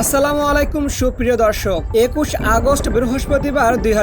আসসালামু আলাইকুম, সুপ্রিয় দর্শক। একুশ আগস্ট বৃহস্পতিবার দুই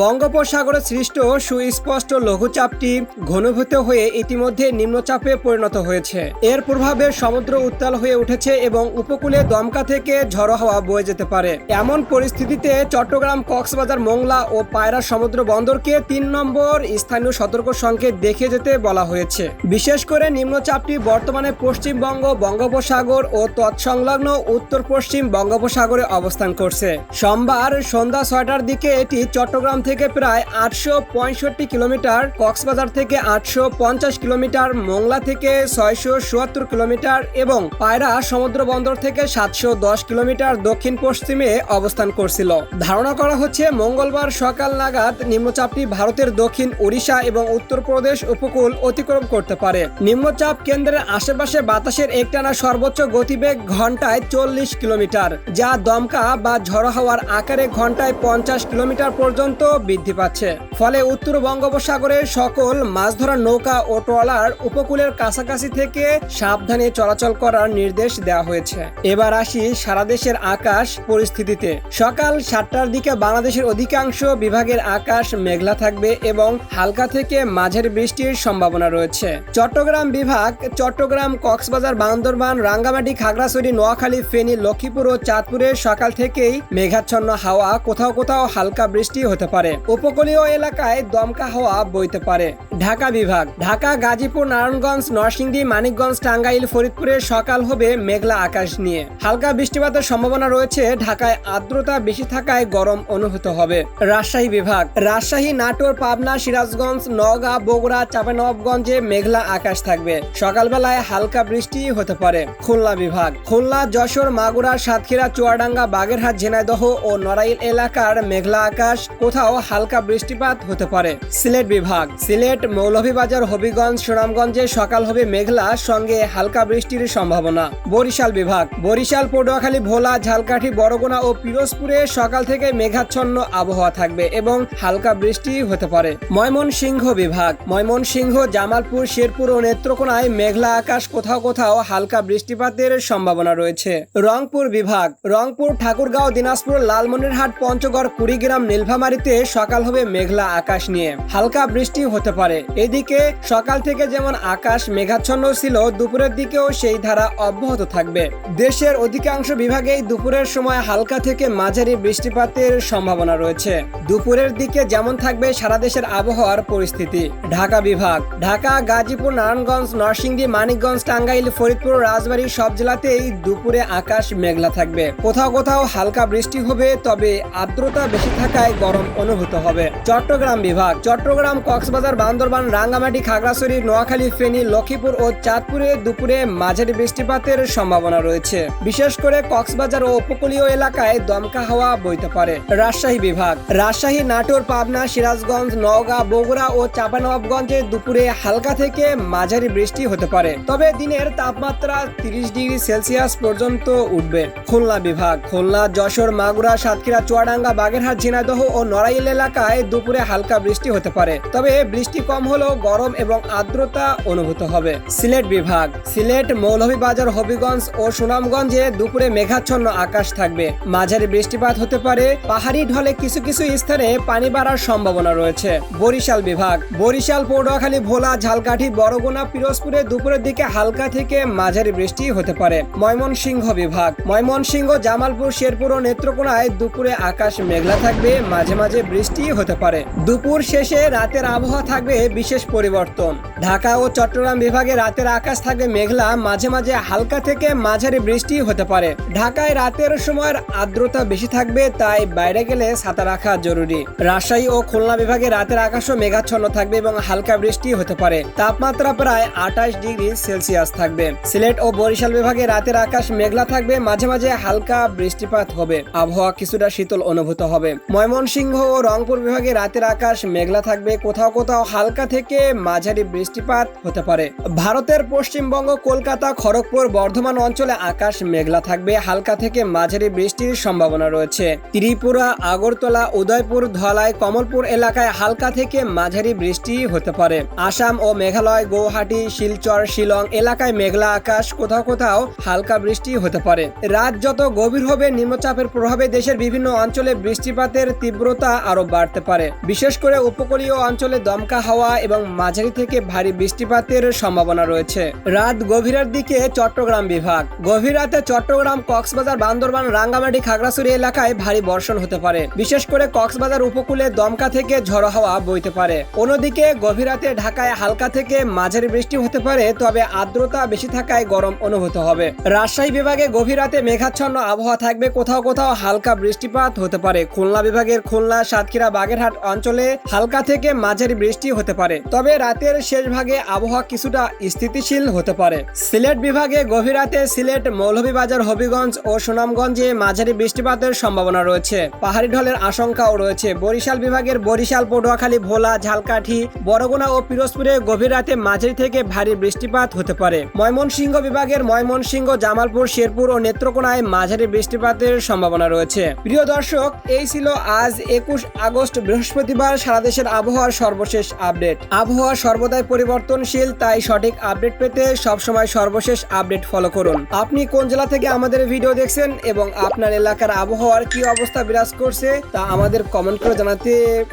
বঙ্গোপসাগরে সৃষ্ট সুস্পষ্ট লঘুচাপটি ঘনীভূত হয়ে ইতিমধ্যে নিম্নচাপে পরিণত হয়েছে। এর প্রভাবে সমুদ্র উত্তাল হয়ে উঠেছে এবং উপকূলে দমকা থেকে ঝড়ো হাওয়া বয়ে যেতে পারে। এমন পরিস্থিতিতে চট্টগ্রাম, কক্সবাজার, মোংলা ও পায়রা সমুদ্র বন্দরকে তিন নম্বর স্থানীয় সতর্ক সংকেত দেখে যেতে বলা হয়েছে। বিশেষ করে নিম্নচাপটি বর্তমানে পশ্চিমবঙ্গ, বঙ্গোপসাগর ও তৎসংলগ্ন উত্তর পশ্চিম বঙ্গোপসাগরে অবস্থান করছে। সোমবার সন্ধ্যা ছয়টার দিকে এটি চট্টগ্রাম থেকে প্রায় আটশো পঁয়ষট্টি কিলোমিটার, কক্সবাজার থেকে আটশো পঞ্চাশ কিলোমিটার, মোংলা থেকে ছয়শো চুয়াত্তর কিলোমিটার এবং পায়রা সমুদ্র বন্দর থেকে সাতশো দশ কিলোমিটার দক্ষিণ পশ্চিমে অবস্থান করছিল। ধারণা করা হচ্ছে, মঙ্গলবার সকাল নাগাদ নিম্নচাপটি ভারতের দক্ষিণ ওড়িশা এবং উত্তরপ্রদেশ উপকূল অতিক্রম করতে পারে। নিম্নচাপ কেন্দ্রের আশেপাশে বাতাসের একটানা সর্বোচ্চ গতিবেগ ঘন্টায় চল্লিশ কিলোমিটার, যা দমকা বা ঝড়ো হাওয়ার আকারে ঘন্টায় পঞ্চাশ কিলোমিটার পর্যন্ত বৃদ্ধি পাচ্ছে। ফলে উত্তর বঙ্গোপসাগরের সকল মাছ ধরার নৌকা ও ট্রলার উপকূলের কাছাকাছি থেকে সাবধানে চলাচল করার নির্দেশ দেওয়া হয়েছে। এবার আসি সারা দেশের আকাশ পরিস্থিতিতে। সকাল সাতটার দিকে বাংলাদেশের অধিকাংশ বিভাগের আকাশ মেঘলা থাকবে এবং হালকা থেকে মাঝের বৃষ্টির সম্ভাবনা রয়েছে। চট্টগ্রাম বিভাগ, চট্টগ্রাম কক্সবাজার বান্দরবান, রাঙ্গামাটি, খাগড়াছড়ি, নোয়াখালী, ফেনী লক্ষ্মীপুর ও চাঁদপুরে সকাল থেকেই মেঘাচ্ছন্ন হাওয়া, কোথাও কোথাও হালকা বৃষ্টি হতে পারে। উপকূলীয় এলাকায় দমকা হাওয়া বইতে পারে। ঢাকা বিভাগ, ঢাকা, গাজীপুর, নারায়ণগঞ্জ, নরসিংদী, মানিকগঞ্জ, টাঙ্গাইল, ফরিদপুরে সকাল হবে মেঘলা আকাশ নিয়ে। হালকা বৃষ্টিপাতের সম্ভাবনা রয়েছে, ঢাকায় আর্দ্রতা বেশি থাকায় গরম অনুভূত হবে। রাজশাহী বিভাগ, রাজশাহী, নাটোর, পাবনা, সিরাজগঞ্জ, নওগাঁ, বগুড়া চাঁপানবাবগঞ্জে মেঘলা আকাশ থাকবে। সকালবেলায় হালকা বৃষ্টি হতে পারে। খুলনা বিভাগ, খুলনা, যশোর মাগুরা, সাতক্ষীরা, চুয়াডাঙ্গা, বাগেরহাট, ঝিনাইদহ ও নড়াইল এলাকার মেঘলা আকাশ, কোথাও হালকা বৃষ্টিপাত হতে পারে। সিলেট বিভাগ। সিলেট মৌলভীবাজার, হবিগঞ্জ, সুনামগঞ্জে সকাল হবে মেঘলা, সঙ্গে হালকা বৃষ্টির সম্ভাবনা। বরিশাল বিভাগ। বরিশাল পটুয়াখালী ভোলা, ঝালকাঠি বরগুনা ও পিরোজপুরে সকাল থেকে মেঘাচ্ছন্ন আবহাওয়া থাকবে এবং হালকা বৃষ্টি হতে পারে। ময়মনসিংহ বিভাগ। ময়মনসিংহ, জামালপুর, শেরপুর ও নেত্রকোনায় মেঘলা আকাশ কোথাও কোথাও হালকা বৃষ্টিপাতের সম্ভাবনা রয়েছে। রংপুর বিভাগ। রংপুর, ঠাকুরগাঁও, দিনাজপুর, লালমনিরহাট, পঞ্চগড়, কুড়িগ্রাম, নীলফামারীতে সকাল হবে মেঘলা আকাশ নিয়ে। হালকা বৃষ্টি হতে পারে। এদিকে সকাল থেকে যেমন আকাশ মেঘাচ্ছন্ন ছিল, দুপুরের দিকেও সেই ধারা অব্যাহত থাকবে। দেশের অধিকাংশ বিভাগেই দুপুরের সময় হালকা থেকে মাঝারি বৃষ্টিপাতের সম্ভাবনা রয়েছে। দুপুরের দিকে যেমন থাকবে সারা দেশের আবহাওয়ার পরিস্থিতি। ঢাকা বিভাগ। ঢাকা, গাজীপুর, নারায়ণগঞ্জ, নরসিংদী, মানিকগঞ্জ, টাঙ্গাইল, ফরিদপুর, রাজবাড়ী সব জেলাতেই দুপুরে আকাশ মেঘলা থাকবে। কোথাও কোথাও হালকা বৃষ্টি হবে, তবে আর্দ্রতা বেশি থাকায় গরম অনুভূত হবে। চট্টগ্রাম বিভাগ, চট্টগ্রাম, কক্সবাজার, বান্দরবান, রাঙ্গামাটি, খাগড়াছড়ি, নোয়াখালী, ফেনী, লক্ষ্মীপুর ও চাঁদপুরে দুপুরে মাঝারি বৃষ্টিপাতের সম্ভাবনা রয়েছে। বিশেষ করে কক্সবাজার ও উপকূলীয় এলাকায় দমকা হাওয়া বইতে পারে। রাজশাহী বিভাগ, রাজশাহী, নাটোর, পাবনা, সিরাজগঞ্জ, নওগাঁ, বগুড়া ও চাঁপানবাবগঞ্জে দুপুরে হালকা থেকে মাঝারি বৃষ্টি হতে পারে। তবে দিনের তাপমাত্রা তিরিশ ডিগ্রি সেলসিয়াস পর্যন্ত উঠবে। খুলনা বিভাগ, খুলনা, যশোর, মাগুরা, সাতক্ষীরা, চুয়াডাঙ্গা, বাগেরহাট, ঝিনাইদহ ও নড়াইল এলাকায় দুপুরে হালকা বৃষ্টি হতে পারে। তবে বৃষ্টি কম হলেও গরম এবং আর্দ্রতা অনুভূত হবে। সিলেট বিভাগ, সিলেট, মৌলভীবাজার, হবিগঞ্জ ও সুনামগঞ্জে দুপুরে মেঘাচ্ছন্ন আকাশ থাকবে। মাঝারি বৃষ্টিপাত হতে পারে। পাহাড়ি ঢলে কিছু কিছু স্থানে পানি বাড়ার সম্ভাবনা রয়েছে। বরিশাল বিভাগ, বরিশাল পটুয়াখালী ভোলা, ঝালকাঠি বরগুনা পিরোজপুরে দুপুরের দিকে হালকা থেকে মাঝারি বৃষ্টি হতে পারে। ময়মনসিংহ বিভাগ ময়মনসিংহ, জামালপুর, শেরপুর ও নেত্রকোনায় দুপুরে আকাশ মেঘলা থাকবে, মাঝে মাঝে বৃষ্টি হতে পারে। দুপুর শেষে রাতের আবহাওয়া থাকবে বিশেষ পরিবর্তন। ঢাকা ও চট্টগ্রাম বিভাগে রাতের আকাশ থাকবে মেঘলা, মাঝে মাঝে হালকা থেকে মাঝারি বৃষ্টি হতে পারে। ঢাকায় রাতের সময়ের আর্দ্রতা বেশি থাকবে, তাই বাইরে গেলে ছাতা রাখা জরুরি। রাজশাহী ও খুলনা বিভাগে রাতের আকাশও মেঘাচ্ছন্ন থাকবে এবং হালকা বৃষ্টি হতে পারে। তাপমাত্রা প্রায় আঠাশ ডিগ্রি সেলসিয়াস থাকবে। সিলেট ও বরিশাল বিভাগে রাতের আকাশ মেঘলা থাকবে মাঝে মাঝে হালকা বৃষ্টিপাত হবে। আবহাওয়া কিছুটা শীতল অনুভূত হবে। ময়মনসিংহ ও রংপুর বিভাগে রাতের আকাশ মেঘলা থাকবে। কোথাও কোথাও হালকা থেকে মাঝারি বৃষ্টিপাত হতে পারে। ভারতের পশ্চিমবঙ্গ, কলকাতা, খড়গপুর বর্ধমান অঞ্চলে আকাশ মেঘলা থাকবে। হালকা থেকে মাঝারি বৃষ্টির সম্ভাবনা রয়েছে। ত্রিপুরা, আগরতলা, উদয়পুর, ধলাই, কমলপুর এলাকায় হালকা থেকে মাঝারি বৃষ্টি হতে পারে। আসাম ও মেঘালয়, গৌহাটি, শিলচর, শিলং এলাকায় মেঘলা আকাশ। কোথাও কোথাও হালকা বৃষ্টি হতে পারে। পারে। রাত যত গভীর হবে, নিম্নচাপের প্রভাবে দেশের বিভিন্ন অঞ্চলে বৃষ্টিপাতের তীব্রতা আরও বাড়তে পারে। বিশেষ করে উপকূলীয় অঞ্চলে দমকা হাওয়া এবং মাঝারি থেকে ভারী বৃষ্টিপাতের সম্ভাবনা রয়েছে। রাত গভীরের দিকে চট্টগ্রাম বিভাগ। গভীর রাতে চট্টগ্রাম, কক্সবাজার, বান্দরবান, রাঙ্গামাটি, খাগড়াছড়ি এলাকায় ভারী বর্ষণ হতে পারে। বিশেষ করে কক্সবাজার উপকূলে দমকা থেকে ঝড়ো হাওয়া বইতে পারে। অন্যদিকে গভীর রাতে ঢাকায় হালকা থেকে মাঝারি বৃষ্টি হতে পারে, তবে আর্দ্রতা বেশি থাকায় গরম অনুভূত হবে। রাজশাহী বিভাগে গভীর রাতে মেঘাচ্ছন্ন আবহাওয়া থাকবে। কোথাও কোথাও হালকা বৃষ্টিপাত হতে পারে। খুলনা বিভাগের খুলনা, সাতক্ষীরা, বাগেরহাট অঞ্চলে হালকা থেকে মাঝারি বৃষ্টি হতে পারে। তবে রাতের শেষ ভাগে আবহাওয়া কিছুটা স্থিতিশীল হতে পারে। সিলেট বিভাগে গভীর রাতে সিলেট, মৌলভীবাজার, হবিগঞ্জ ও সুনামগঞ্জে মাঝারি বৃষ্টিপাতের সম্ভাবনা রয়েছে। পাহাড়ি ঢলের আশঙ্কাও রয়েছে। বরিশাল বিভাগের বরিশাল, পটুয়াখালী, ভোলা, ঝালকাঠি, বরগুনা ও পিরোজপুরে গভীর রাতে মাঝারি থেকে ভারী বৃষ্টিপাত হতে পারে। ময়মনসিংহ বিভাগের ময়মনসিংহ, জামালপুর, শেরপুর ও নেত্রকোনায় মাঝারি বৃষ্টিপাতের সম্ভাবনা রয়েছে। প্রিয় দর্শক, এই ছিল আজ একুশ আগস্ট, বৃহস্পতিবার সারা দেশের আবহাওয়ার সর্বশেষ আপডেট। আবহাওয়া সর্বদাই পরিবর্তনশীল, তাই সঠিক আপডেট পেতে সবসময় সর্বশেষ আপডেট ফলো করুন। আপনি কোন জেলা থেকে আমাদের ভিডিও দেখছেন এবং আপনার এলাকার আবহাওয়ার কি অবস্থা বিরাজ করছে তা আমাদের কমেন্ট করে জানাতে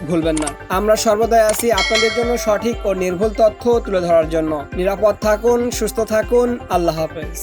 ভুলবেন না। আমরা সর্বদাই আছি আপনাদের জন্য সঠিক ও নির্ভুল তথ্য তুলে ধরার জন্য। নিরাপদ থাকুন, সুস্থ থাকুন, আল্লাহ হাফেজ।